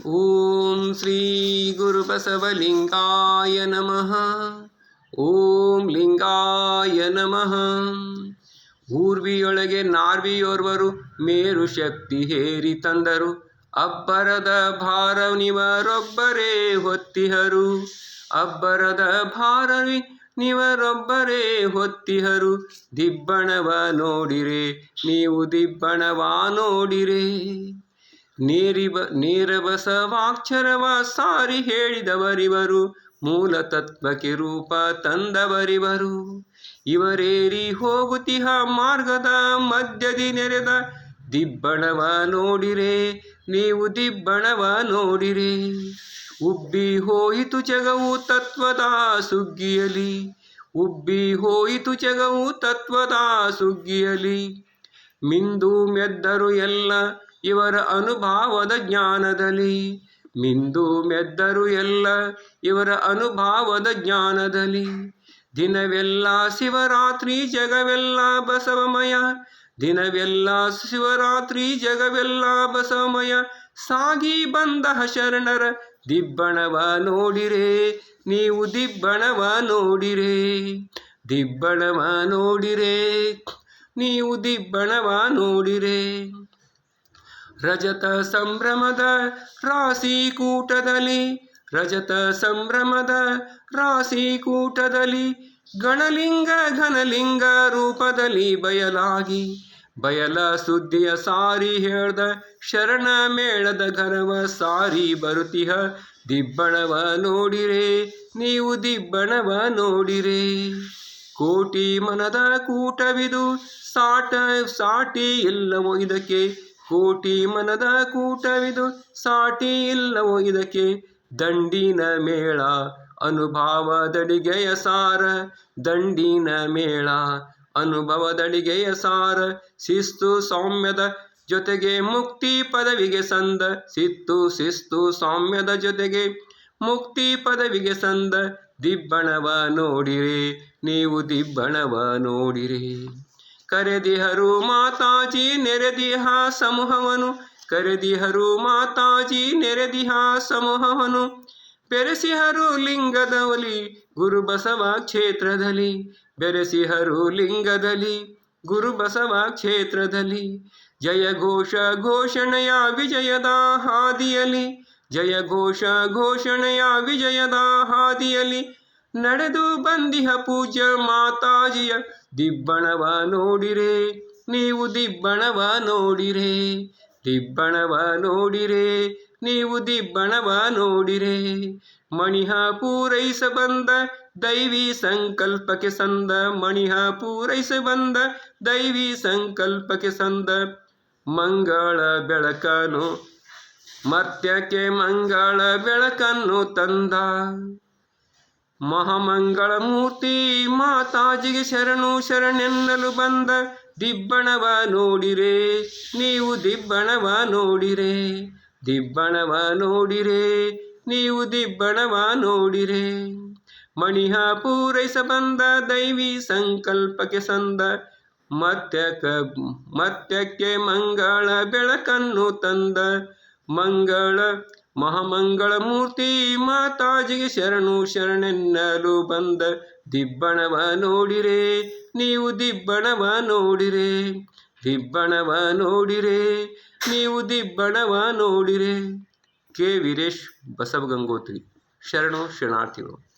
ಓಂ ಶ್ರೀ ಗುರುಬಸವಲಿಂಗಾಯ ನಮಃ ಓಂ ಲಿಂಗಾಯ ನಮಃ ಊರ್ವಿಯೊಳಗೆ ನಾರ್ವಿಯೋರ್ವರು ಮೇರು ಶಕ್ತಿ ಹೇರಿ ತಂದರು ಅಬ್ಬರದ ಭಾರನಿವರೊಬ್ಬರೇ ಹೊತ್ತಿಹರು ಅಬ್ಬರದ ಭಾರವಿ ನಿವರೊಬ್ಬರೇ ಹೊತ್ತಿಹರು ದಿಬ್ಬಣವ ನೋಡಿರೆ ನೀವು ದಿಬ್ಬಣವ ನೋಡಿರೆ ನೇರಿಬ ನೀರವಸವಾಕ್ಷರವ ಸಾರಿ ಹೇಳಿದವರಿವರು, ಮೂಲ ತತ್ವಕ್ಕೆ ರೂಪ ತಂದವರಿವರು. ಇವರೇರಿ ಹೋಗುತ್ತಿಹ ಮಾರ್ಗದ ಮಧ್ಯದಿ ನೆರೆದ ದಿಬ್ಬಣವ ನೋಡಿರೆ, ನೀವು ದಿಬ್ಬಣವ ನೋಡಿರೆ. ಉಬ್ಬಿ ಹೋಯಿತು ಜಗವು ತತ್ವದ ಸುಗ್ಗಿಯಲಿ, ಉಬ್ಬಿ ಹೋಯಿತು ಜಗವು ತತ್ವದ ಸುಗ್ಗಿಯಲಿ. ಮಿಂದು ಮೆದ್ದರು ಎಲ್ಲ ಇವರ ಅನುಭಾವದ ಜ್ಞಾನದಲ್ಲಿ. ಮಿಂದು ಮೆದ್ದರು ಎಲ್ಲ ಇವರ ಅನುಭಾವದ ಜ್ಞಾನದಲ್ಲಿ. ದಿನವೆಲ್ಲ ಶಿವರಾತ್ರಿ ಜಗವೆಲ್ಲ ಬಸವಮಯ. ದಿನವೆಲ್ಲ ಶಿವರಾತ್ರಿ ಜಗವೆಲ್ಲ ಬಸವಮಯ. ಸಾಗಿ ಬಂದ ಶರಣರ ದಿಬ್ಬಣವ ನೋಡಿರೆ, ನೀವು ದಿಬ್ಬಣವ ನೋಡಿರೆ. ದಿಬ್ಬಣವ ನೋಡಿರೆ, ನೀವು ದಿಬ್ಬಣವ ನೋಡಿರೆ. ರಜತ ಸಂಭ್ರಮದ ರಾಶಿ ಕೂಟದಲ್ಲಿ, ರಜತ ಸಂಭ್ರಮದ ರಾಶಿ ಕೂಟದಲ್ಲಿ ಗಣಲಿಂಗ ಘನಲಿಂಗ ರೂಪದಲ್ಲಿ ಬಯಲಾಗಿ, ಬಯಲ ಸುದ್ದಿಯ ಸಾರಿ ಹೇಳ್ದ ಶರಣ ಮೇಳದ ಘನವ ಸಾರಿ ಬರುತಿಹ ದಿಬ್ಬಣವ ನೋಡಿರೆ, ನೀವು ದಿಬ್ಬಣವ ನೋಡಿರೆ. ಕೋಟಿ ಮನದ ಕೂಟವಿದು, ಸಾಟ ಸಾಟಿ ಇಲ್ಲವೋ ಇದಕ್ಕೆ ಕೋಟಿ ಮನದ ಕೂಟವಿದು ಸಾಟಿ ಇಲ್ಲವೋ ಇದಕ್ಕೆ? ದಂಡಿನ ಮೇಳ ಅನುಭವದಡಿಗೆಯ ಸಾರ. ದಂಡಿನ ಮೇಳ ಅನುಭವದಡಿಗೆಯ ಸಾರ. ಶಿಸ್ತು ಸೌಮ್ಯದ ಜೊತೆಗೆ ಮುಕ್ತಿ ಪದವಿಗೆ ಸಂದ. ಸಿತ್ತು ಶಿಸ್ತು ಸೌಮ್ಯದ ಜೊತೆಗೆ ಮುಕ್ತಿ ಪದವಿಗೆ ಸಂದ. ದಿಬ್ಬಣವ ನೋಡಿರಿ, ನೀವು ದಿಬ್ಬಣವ ನೋಡಿರಿ. ಕರೆದಿಹರು ಮಾತಾಜಿ ನೆರೆದಿಹ ಸಮೂಹವನು. ಕರೆದಿಹರು ಮಾತಾಜಿ ನೆರೆದಿಹ ಸಮೂಹವನು. ಬೆರೆಸಿಹರು ಲಿಂಗದವಲಿ ಗುರು ಬಸವ ಕ್ಷೇತ್ರದಲ್ಲಿ. ಬೆರೆಸಿಹರು ಲಿಂಗದಲ್ಲಿ ಗುರು ಬಸವ ಕ್ಷೇತ್ರದಲ್ಲಿ. ಜಯ ಘೋಷ ಘೋಷಣೆಯ ವಿಜಯದ ಹಾದಿಯಲಿ ಜಯ ಘೋಷ ಘೋಷಣೆಯ ವಿಜಯದ ಹಾದಿಯಲಿ ನಡೆದು ಬಂದಿಹ ಪೂಜ್ಯ ಮಾತಾಜಿಯ ದಿಬ್ಬಣವ ನೋಡಿರೆ, ನೀವು ದಿಬ್ಬಣವ ನೋಡಿರೆ ದಿಬ್ಬಣವ ನೋಡಿರೆ, ನೀವು ದಿಬ್ಬಣವ ನೋಡಿರೆ. ಮಣಿಹ ಪೂರೈಸ ಬಂದ ದೈವಿ ಸಂಕಲ್ಪಕ್ಕೆ ಸಂದ, ಮಣಿಹ ಪೂರೈಸ ಬಂದ ದೈವಿ ಸಂಕಲ್ಪಕ್ಕೆ ಸಂದ. ಮಂಗಳ ಬೆಳಕನು ಮರ್ತ್ಯಕ್ಕೆ ಮಂಗಳ ಬೆಳಕನ್ನು ತಂದ. ಮಹಾಮಂಗಳ ಮೂರ್ತಿ ಮಾತಾಜಿಗೆ ಶರಣು ಶರಣೆನ್ನಲು ಬಂದ ದಿಬ್ಬಣವ ನೋಡಿರೆ, ನೀವು ದಿಬ್ಬಣವ ನೋಡಿರೆ ದಿಬ್ಬಣವ ನೋಡಿರೆ, ನೀವು ದಿಬ್ಬಣವ ನೋಡಿರೆ. ಮಣಿಹ ಪೂರೈಸ ಬಂದ ದೈವಿ ಸಂಕಲ್ಪಕ್ಕೆ ಸಂದ ಮತ್ಯಕ ಮತ್ಯಕ್ಕೆ ಮಂಗಳ ಬೆಳಕನ್ನು ತಂದ ಮಂಗಳ ಮಹಾಮಂಗಳ ಮೂರ್ತಿ ಮಾತಾಜಿಗೆ ಶರಣು ಶರಣೆನ್ನಲು ಬಂದ ದಿಬ್ಬಣವ ನೋಡಿರೆ, ನೀವು ದಿಬ್ಬಣವ ನೋಡಿರೆ ದಿಬ್ಬಣವ ನೋಡಿರೆ, ನೀವು ದಿಬ್ಬಣವ ನೋಡಿರೆ. ಕೆ. ವೀರೇಶ್ ಬಸವ ಗಂಗೋತ್ರಿ, ಶರಣು ಶರಣಾರ್ಥಿಗಳು.